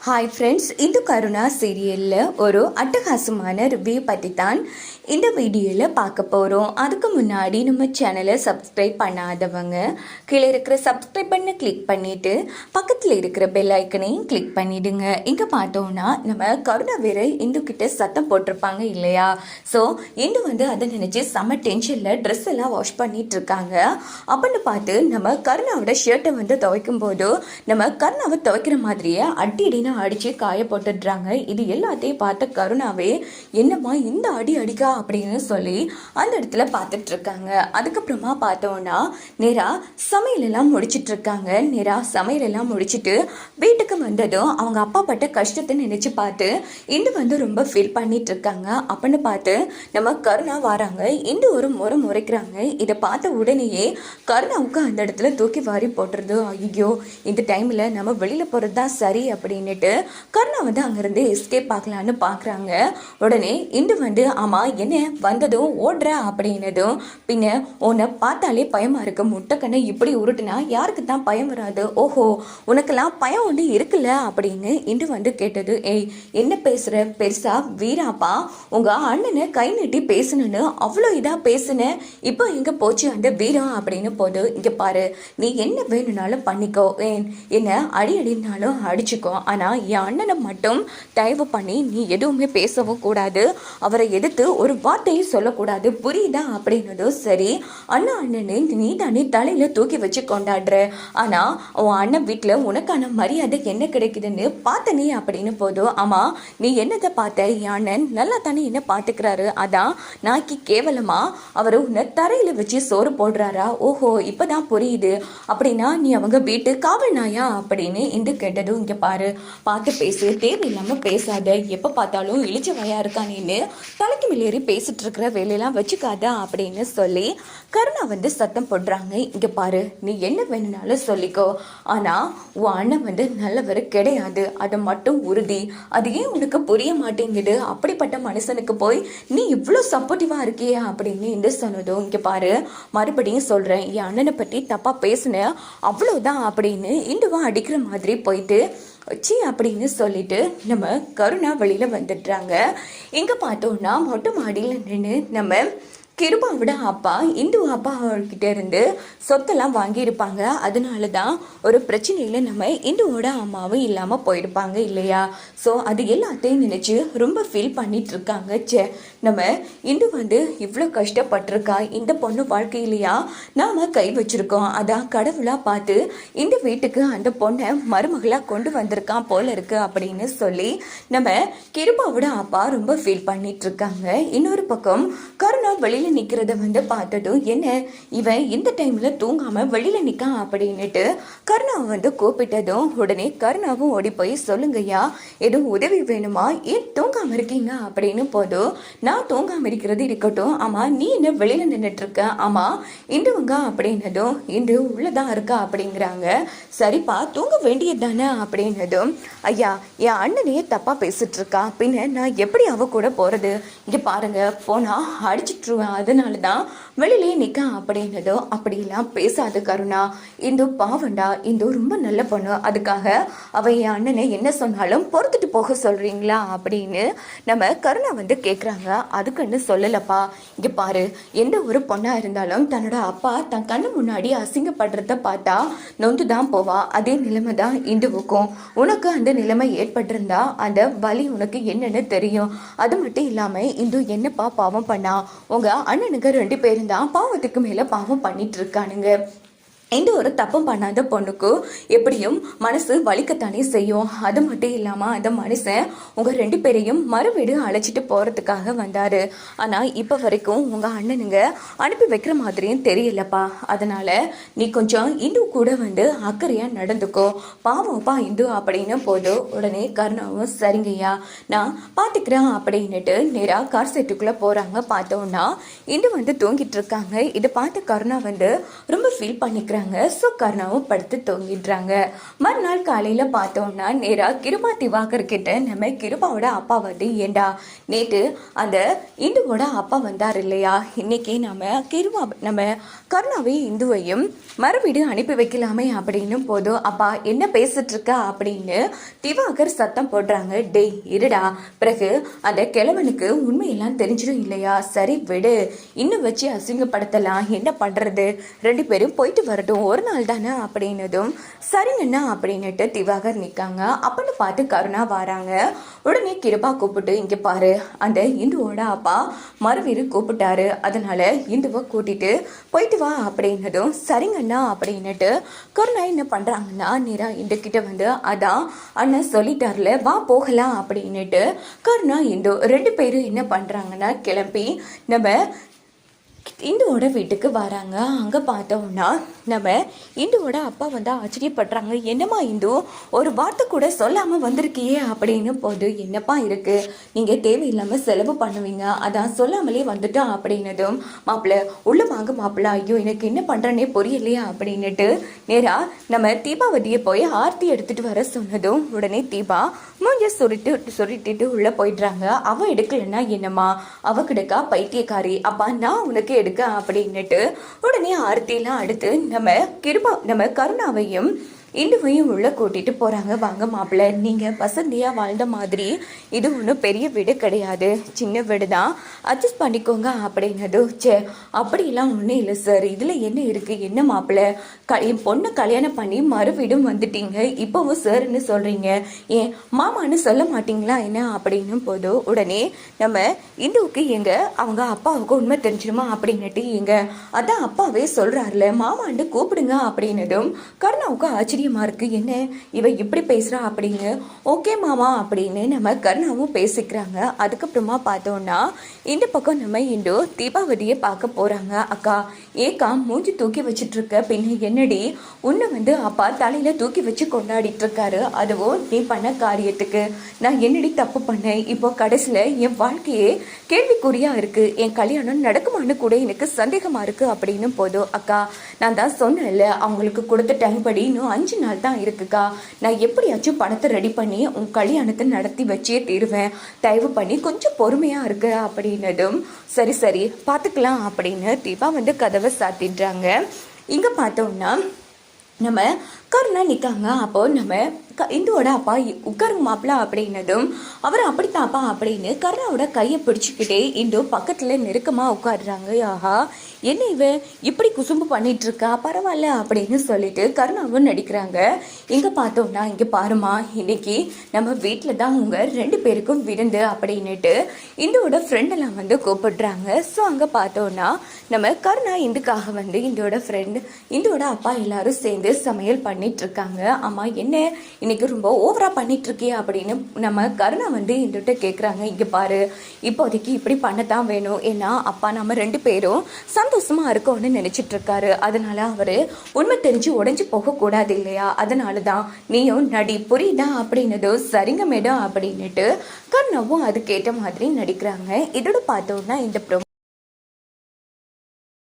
Hi friends இந்த கருணா சீரியலில் ஒரு அட்டகாசமான ரிவ்யூ பற்றி தான் இந்த வீடியோவில் பார்க்க போகிறோம் அதுக்கு முன்னாடி நம்ம சேனலை சப்ஸ்கிரைப் பண்ணாதவங்க கீழே இருக்கிற சப்ஸ்கிரைப் பண்ண கிளிக் பண்ணிவிட்டு பக்கத்தில் இருக்கிற பெல் ஐக்கனையும் கிளிக் பண்ணிவிடுங்க இங்கே பார்த்தோன்னா நம்ம கருணா வீரர் இந்துக்கிட்ட சத்தம் போட்டிருப்பாங்க இல்லையா? ஸோ இந்து வந்து அதை நினச்சி செம்ம டென்ஷனில் ட்ரெஸ் எல்லாம் வாஷ் பண்ணிகிட்ருக்காங்க அப்படின்னு பார்த்து நம்ம கருணாவோட ஷர்ட்டை வந்து துவைக்கும் போது நம்ம கருணாவை துவைக்கிற மாதிரியே அடி அப்படின்னு அடித்து காய போட்டுடுறாங்க? இது எல்லாத்தையும் பார்த்த கருணாவே என்னம்மா இந்த அடி அடிக்கா? அப்படின்னு சொல்லி அந்த இடத்துல பார்த்துட்டு இருக்காங்க அதுக்கப்புறமா பார்த்தோன்னா நேராக சமையலெல்லாம் முடிச்சிட்டு இருக்காங்க நேராக சமையலெல்லாம் முடிச்சுட்டு முடிச்சிட்டு வீட்டுக்கு வந்ததும் அவங்க அப்பா பட்ட கஷ்டத்தை நினச்சி பார்த்து இந்து வந்து ரொம்ப ஃபீல் பண்ணிட்டு இருக்காங்க அப்படின்னு பார்த்து நம்ம கருணா வராங்க. இந்து ஒரு முறை முறைக்கிறாங்க. இதை பார்த்த உடனேயே கருணாவுக்கு அந்த இடத்துல தூக்கி வாரி போட்டுருது. ஐயோ இந்த டைமில் நம்ம வெளியில் போகிறது தான் சரி அப்படின்னுட்டு கருணா வந்து அங்கேருந்து எஸ்கேப் பார்க்கலான்னு பார்க்குறாங்க. உடனே இந்து வந்து ஆமாம் என்ன? வந்ததும் ஓடுற அப்படின்னதும் பின்ன உன்னை பார்த்தாலே பயமாக இருக்கு. முட்டைக்கண்ணை இப்படி உருட்டுனா யாருக்கு தான் பயம் வராது. ஓஹோ உனக்கெல்லாம் பயம் ஒன்று இருக்குல்ல? அப்படின்னு இந்து வந்து கேட்டது. ஏய் என்ன பேசுகிற பெருசா? வீராப்பா? உங்கள் அண்ணனை கை நீட்டி பேசணுன்னு அவ்வளோ இதாக பேசுன? இப்போ எங்கே போச்சு அந்த வீரம் அப்படின்னு போது இங்கே பாரு நீ என்ன வேணும்னாலும் பண்ணிக்கோ. ஏன்? என்ன அடி அடினாலும் அடிச்சுக்கோ. ஆனால் என் அண்ணனை மட்டும் தயவு பண்ணி நீ எதுவுமே பேசவும் கூடாது. அவரை எதிர்த்து ஒரு வார்த்தையும் சொல்லக்கூடாது. புரியுதா? அப்படின்னதும் சரி. அண்ணா அண்ணனை நீ தானே தலையில் தூக்கி வச்சு கொண்டாடுற. ஆனால் உன் அண்ணன் வீட்டில் உனக்கான மரியாதை என்ன கிடைக்குதுன்னு பார்த்த நீ அப்படின்னு போதும் ஆமாம் நீ என்னத்தை பார்த்த? என் அண்ணன் நல்லா தானே என்ன பார்த்துக்கிறாரு? அதான் நாக்கி கேவலமா? அவர் உன்னை தரையில் வச்சு சோறு போடுறாரா? ஓஹோ இப்போதான் புரியுது. அப்படின்னா நீ அவங்க வீட்டு காவல் நாயா? அப்படின்னு இந்த கேட்டதும் இங்கே பாரு. பார்த்து பேசு. தேவையில்லாமல் பேசாத. எப்போ பார்த்தாலும் இழிச்ச வயா இருக்கானேன்னு தலைக்கு மேலேறி பேசிட்டு இருக்கிற வேலையெல்லாம் வச்சுக்காத அப்படின்னு சொல்லி கருணா வந்து சத்தம் போடுறாங்க. இங்கே பாரு நீ என்ன வேணும்னாலும் சொல்லிக்கோ. ஆனால் உன் அண்ணன் வந்து நல்லவர் கிடையாது. அதை மட்டும் உறுதி. அது ஏன் உனக்கு புரிய மாட்டேங்குது? அப்படிப்பட்ட மனுஷனுக்கு போய் நீ இவ்வளோ சப்போர்ட்டிவாக இருக்கியே அப்படின்னு இந்த சொன்னதும் இங்கே பாரு. மறுபடியும் சொல்கிறேன் என் அண்ணனை பற்றி தப்பாக பேசினேன் அவ்வளோதான் அப்படின்னு இந்துவா அடிக்கிற மாதிரி போயிட்டு சி அப்படின்னு சொல்லிட்டு நம்ம கருணா வெளியில் வந்துடுறாங்க. இங்கே பார்த்தோன்னா மொட்டை மாடியில் நின்று நம்ம கிருபாவோட அப்பா இந்து அப்பா அவர்கிட்ட இருந்து சொத்தெல்லாம் வாங்கியிருப்பாங்க. அதனால தான் ஒரு பிரச்சனையில் நம்ம இந்துவோட அம்மாவும் இல்லாமல் போயிருப்பாங்க இல்லையா? ஸோ அது எல்லாத்தையும் நினச்சி ரொம்ப ஃபீல் பண்ணிகிட்ருக்காங்க இருக்காங்க. சே நம்ம இந்து வந்து இவ்வளோ கஷ்டப்பட்டிருக்கா இந்த பொண்ணு வாழ்க்கையிலையா? நாம் கை வச்சுருக்கோம். அதான் கடவுளாக பார்த்து இந்த வீட்டுக்கு அந்த பொண்ணை மருமகளாக கொண்டு வந்திருக்கான் போல இருக்கு அப்படின்னு சொல்லி நம்ம கிருபாவோட அப்பா ரொம்ப ஃபீல் பண்ணிகிட்ருக்காங்க இருக்காங்க இன்னொரு பக்கம் கருணா வெளியில் நிற்கிறத வந்து பார்த்ததும் என்ன இவன் இந்த டைமில் தூங்காமல் வெளியில் நிற்கான் அப்படின்னுட்டு கருணாவை வந்து கூப்பிட்டதும் உடனே கருணாவும் ஓடி போய் சொல்லுங்கய்யா எதுவும் உதவி வேணுமா? ஏன் தூங்காமல் இருக்கீங்க? அப்படின்னு போதும் நான் தூங்காமல் இருக்கிறது இருக்கட்டும். ஆமாம் நீ என்ன வெளியில் நின்றுட்டு இருக்க. ஆமாம் இந்துவங்க அப்படின்னதும் இந்து உள்ளதான் இருக்கா அப்படிங்கிறாங்க. சரிப்பா தூங்க வேண்டியது தானே அப்படின்னதும் ஐயா என் அண்ணனையே தப்பாக பேசிட்டு இருக்கா. பின்ன நான் எப்படி அவ கூட போகிறது இங்கே பாருங்க போனால் அடிச்சிட்ருவேன் அதனால தான் வெளியிலே நிற்க அப்படின்னதும் அப்படிலாம் பேசாத கருணா. இந்து பாவண்டா இந்து ரொம்ப நல்ல பொண்ணு. அதுக்காக அவ என் அண்ணனை என்ன சொன்னாலும் பொறுத்துட்டு போக சொல்கிறீங்களா அப்படின்னு நம்ம கருணா வந்து கேட்குறாங்க அதுக்குன்னு சொல்லலப்பா. இங்கே பாரு எந்த ஒரு பொண்ணாக இருந்தாலும் தன்னோட அப்பா தன் கண்ணு முன்னாடி அசிங்கப்படுறத பார்த்தா நொந்து தான் போவா. அதே நிலைமை தான் இந்துவுக்கும். உனக்கு அந்த நிலைமை ஏற்பட்டிருந்தா அந்த வலி உனக்கு என்னன்னு தெரியும். அது மட்டும் இல்லாமல் இந்து என்னப்பா பாவம் பண்ணா? உங்க அண்ணனுங்க ரெண்டு பேரும் தான் பாவத்துக்கு மேலே பாவம் பண்ணிட்டு இருக்கானுங்க. எந்த ஒரு தப்பும் பண்ணாத பொண்ணுக்கு எப்படியும் மனசு வலிக்கத்தானே செய்யும். அது மட்டும் இல்லாமல் அந்த மனுஷன் உங்கள் ரெண்டு பேரையும் மறுவீடு அழைச்சிட்டு போகிறதுக்காக வந்தார். ஆனால் இப்போ வரைக்கும் உங்கள் அண்ணனுங்க அனுப்பி வைக்கிற மாதிரியும் தெரியலப்பா. அதனால் நீ கொஞ்சம் இந்து கூட வந்து அக்கறையாக நடந்துக்கோ. பாவம்ப்பா இந்து அப்படின்னு போதும் உடனே கருணாவும் சரிங்கய்யா நான் பார்த்துக்கிறேன் அப்படின்னுட்டு நேராக கார் செட்டுக்குள்ளே போகிறாங்க பார்த்தோன்னா இந்து வந்து தூங்கிட்டு இருக்காங்க. இதை பார்த்து கருணா வந்து ரொம்ப ஃபீல் பண்ணிக்கிறேன். போகிறாங்க ஸோ கருணாவும் படுத்து தூங்கிடுறாங்க. மறுநாள் காலையில் பார்த்தோம்னா நேராக கிருபா திவாகர் கிட்ட நம்ம கிருபாவோட அப்பா வந்து ஏண்டா? நேற்று அந்த இந்துவோட அப்பா வந்தார் இல்லையா? இன்னைக்கு நம்ம கிருபா நம்ம கருணாவையும் இந்துவையும் மறுவீடு அனுப்பி வைக்கலாமே அப்படின்னு போதும் அப்பா என்ன பேசிட்டு அப்படின்னு திவாகர் சத்தம் போடுறாங்க. டேய் இருடா. பிறகு அந்த கிழவனுக்கு உண்மையெல்லாம் தெரிஞ்சிடும் இல்லையா? சரி விடு. இன்னும் வச்சு அசிங்கப்படுத்தலாம். என்ன பண்ணுறது ரெண்டு பேரும் போயிட்டு வரட்டும். ஒரு நாள் தானே அப்படின்னதும் சரிங்கண்ணா அப்படின்னுட்டு திவாகர் நிற்காங்க. அப்படின்னு பார்த்து கருணா வராங்க. உடனே கிருபா கூப்பிட்டு இங்கே பாரு அந்த இந்துவோட அப்பா மறுவீர் கூப்பிட்டாரு. அதனால இந்துவை கூட்டிட்டு போயிட்டு வா அப்படின்னதும் சரிங்கண்ணா அப்படின்னுட்டு கருணா என்ன பண்ணுறாங்கன்னா நேரா இந்து கிட்ட வந்து அதான் அண்ணன் சொல்லிட்டார்ல வா போகலாம் அப்படின்னுட்டு கருணா இந்து ரெண்டு பேரும் என்ன பண்ணுறாங்கன்னா கிளம்பி நம்ம இந்துவோட வீட்டுக்கு வராங்க. அங்கே பார்த்தோம்னா நம்ம இந்துவோட அப்பா வந்து ஆச்சரியப்படுறாங்க. என்னம்மா இந்து ஒரு வார்த்தை கூட சொல்லாமல் வந்திருக்கியே அப்படின்னு போது என்னப்பா இருக்குது நீங்கள் தேவையில்லாமல் செலவு பண்ணுவீங்க. அதான் சொல்லாமலே வந்துட்டோம் அப்படின்னதும் மாப்பிள்ள உள்ளே வாங்க மாப்பிள்ள. ஐயோ எனக்கு என்ன பண்ணுறேனே புரியலையா அப்படின்னுட்டு நேராக நம்ம தீபாவதியை போய் ஆர்த்தி எடுத்துகிட்டு வர சொன்னதும் உடனே தீபா மூஞ்ச சுருட்டு சுருட்டிட்டு உள்ளே போயிடுறாங்க. அவள் எடுக்கலைன்னா என்னம்மா? அவ கிடக்கா பைத்தியக்காரி. அப்பா நான் உனக்கு எடுக்க அப்படின்னுட்டு உடனே ஆர்த்திலாம் அடுத்து நம்ம கிருபா நம்ம கருணாவையும் இந்துவையும் உள்ளே கூட்டிட்டு போகிறாங்க வாங்க மாப்பிள்ளை நீங்கள் வசந்தியாக வாழ்ந்த மாதிரி இது ஒன்றும் பெரிய வீடு கிடையாது. சின்ன வீடு தான் அட்ஜஸ்ட் பண்ணிக்கோங்க அப்படின்னது சே அப்படிலாம் ஒன்றும் இல்லை சார் இதில் என்ன இருக்குது என்ன மாப்பிள்ளை? க என் பொண்ணை கல்யாணம் பண்ணி மறு வீடும் வந்துட்டீங்க. இப்போவும் சார்னு சொல்கிறீங்க ஏன் மாமான்னு சொல்ல மாட்டீங்களா என்ன? அப்படின்னு போதும் உடனே நம்ம இந்துவுக்கு எங்க அவங்க அப்பாவுக்கு உண்மை தெரிஞ்சிருமா அப்படின்னுட்டு எங்க அதான் அப்பாவே சொல்கிறாருல மாமான்னு கூப்பிடுங்க அப்படின்னதும் கருணாவுக்கு ஆச்சரியமாக இருக்கு. என்ன? இவ இப்படி பேசுகிறா அப்படின்னு. ஓகே மாமா அப்படின்னு நம்ம கருணாவும் பேசிக்கிறாங்க. அதுக்கப்புறமா பார்த்தோம்னா இந்த பக்கம் நம்ம இந்து தீபாவதியை பார்க்க போகிறாங்க அக்கா ஏக்கா மூஞ்சி தூக்கி வச்சிட்ருக்க பின்ன என்னடி? உன்னை வந்து அப்பா தலையில் தூக்கி வச்சு கொண்டாடிட்டுருக்காரு அதுவும் நீ பண்ண காரியத்துக்கு. நான் என்னடி தப்பு பண்ணேன்? இப்போ கடைசியில் என் வாழ்க்கையே கேள்விக்குறியாக இருக்குது என் கல்யாணம் நடக்குமான்னு கூட எனக்கு சந்தேகமாக இருக்கு அப்படின்னு போதும் அக்கா நான் தான் சொன்னேன்ல அவங்களுக்கு கொடுத்த டைம் படி இன்னும் அஞ்சு நாள் தான் இருக்குக்கா. நான் எப்படியாச்சும் பணத்தை ரெடி பண்ணி உன் கல்யாணத்தை நடத்தி வச்சே தீருவேன். தயவு பண்ணி கொஞ்சம் பொறுமையாக இருக்கு அப்படின்னதும் சரி சரி பார்த்துக்கலாம் அப்படின்னு தீபா வந்து கதவை சாத்திடுறாங்க. இங்கே பார்த்தோம்னா நம்ம கருணா நிற்காங்க அப்போ நம்ம க இந்துவோட அப்பா உட்காருங்க மாப்பிள்ள அப்படின்னதும் அவர் அப்பா அப்படின்னு கருணாவோட கையை பிடிச்சிக்கிட்டே இந்து பக்கத்தில் நெருக்கமாக உட்காடுறாங்க ஆஹா என்ன இவ? இப்படி குசும்பு பண்ணிட்டு இருக்கா பரவாயில்ல அப்படின்னு சொல்லிட்டு கருணாவும் நடிக்கிறாங்க. இங்கே பார்த்தோம்னா இங்கே பாருமா இன்னைக்கு நம்ம வீட்டில் தான் உங்கள் ரெண்டு பேருக்கும் விருந்து அப்படின்னுட்டு இந்துவோட ஃப்ரெண்டெல்லாம் வந்து கூப்பிடுறாங்க. ஸோ அங்கே பார்த்தோம்னா நம்ம கருணா இந்துக்காக வந்து இந்தோட ஃப்ரெண்டு இந்துவோட அப்பா எல்லாரும் சேர்ந்து சமையல் பண்ணி இருக்காங்க ஆமா என்ன? இன்னைக்கு ரொம்ப ஓவரா பண்ணிட்டு அப்படின்னு நம்ம கருணா வந்து என்கிட்ட கேட்குறாங்க இங்க பாரு இப்போதைக்கு இப்படி பண்ணத்தான் வேணும். ஏன்னா அப்பா நம்ம ரெண்டு பேரும் சந்தோஷமா இருக்கோம்னு நினைச்சிட்டு இருக்காரு அதனால அவரு உண்மை தெரிஞ்சு உடஞ்சு போக கூடாது இல்லையா? அதனால தான் நீயும் நடி புரியுதா? அப்படின்னதும் சரிங்க மேடம் அப்படின்னுட்டு கருணாவும் அதுக்கேற்ற மாதிரி நடிக்கிறாங்க. இதோட பார்த்தோம்னா இந்த ப்ரோ